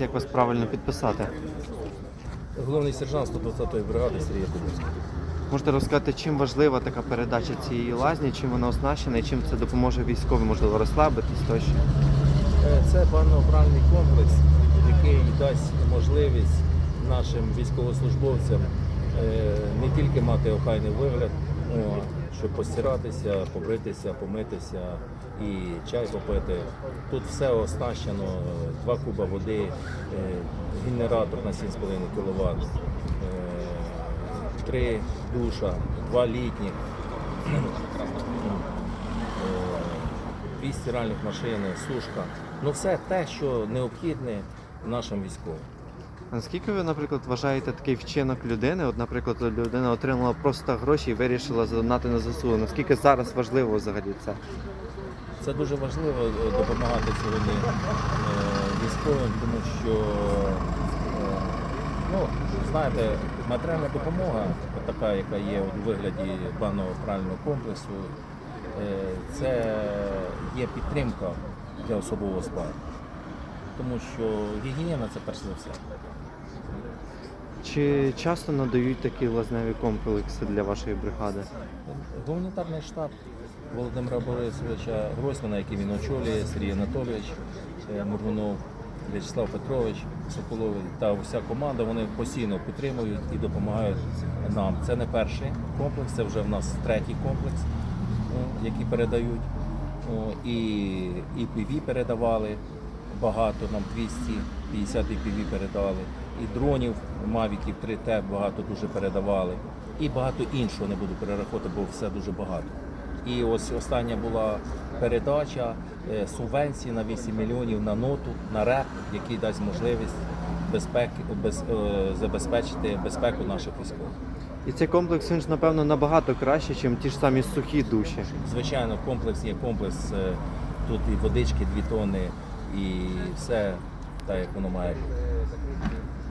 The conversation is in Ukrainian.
Як вас правильно підписати? Головний сержант 120-ї бригади Сергій Кубовський. Можете розказати, чим важлива така передача цієї лазні, чим вона оснащена і чим це допоможе військовим, можливо, розслабитись тощо? Е, Це банно-пральний комплекс, який дасть можливість нашим військовослужбовцям не тільки мати охайний вигляд, о, щоб постиратися, побритися, помитися і чай попити. Тут все оснащено, е, два куба води, е, генератор на 7,5 кВт, три душа, два літніх. Е, дві стиральних машини, сушка. Ну все те, що необхідне нашим військовим. Наскільки ви, наприклад, вважаєте такий вчинок людини? От, наприклад, людина отримала просто гроші і вирішила задонати на ЗСУ. Наскільки зараз важливо взагалі це? Це дуже важливо е, допомагати сьогодні е, військовим, тому що е, ну, знаєте, матеріальна допомога, така, яка є у вигляді банного прального комплексу, е, це є підтримка для особового складу. Тому що гігієна це перш за все. Чи часто надають такі лазневі комплекси для вашої бригади? Гуманітарний штаб Володимира Борисовича Гройсмана, який він очолює, Сергій Анатолійович е, Мургунов, В'ячеслав Петрович Соколовий та вся команда вони постійно підтримують і допомагають нам. Це не перший комплекс, це вже в нас третій комплекс, який передають. О, І IPV передавали багато, нам 250 IPV передали, і дронів Мавіків 3T багато дуже передавали, і багато іншого не буду перераховувати, бо все дуже багато. І ось остання була передача е, субвенції на 8 мільйонів на ноту, на РЕП, який дасть можливість безпеки, без, е, забезпечити безпеку наших військових. І цей комплекс він ж напевно набагато краще, ніж ті ж самі сухі душі. Звичайно, комплекс є комплекс. е, Тут і водички 2 тонни, і все так, як воно має бути.